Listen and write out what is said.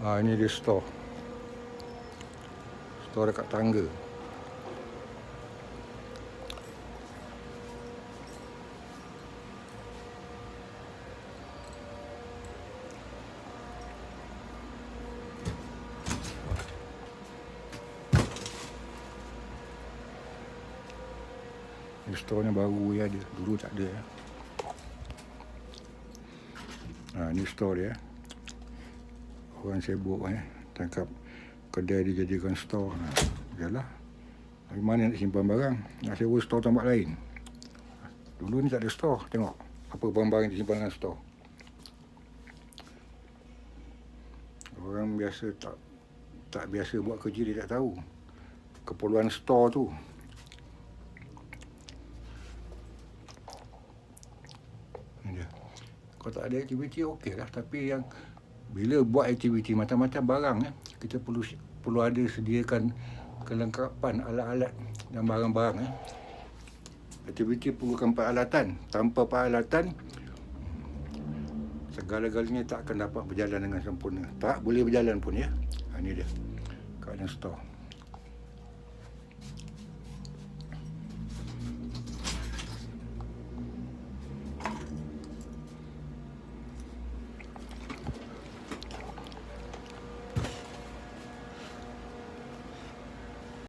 Ah ini dia store. Store dekat tangga. Ni baru ya ada. Dulu tak ada ya. Ha, ni store dia. Orang sibuk eh. Tangkap kedai dijadikan store. Yalah. Dari mana nak simpan barang? Nak sewa store tempat lain. Dulu ni tak ada store. Tengok. Apa barang-barang yang disimpan dalam store. Orang biasa tak tak biasa buat kerja dia tak tahu. Keperluan store tu. Kalau tak ada aktiviti okey lah. Tapi yang bila buat aktiviti macam-macam barang eh, kita perlu perlu ada sediakan kelengkapan alat-alat dan barang-barang eh. Aktiviti perlukan peralatan. Tanpa peralatan segala-galanya tak akan dapat berjalan dengan sempurna. Tak boleh berjalan pun ya. Ha, ini dia. Keadaan store.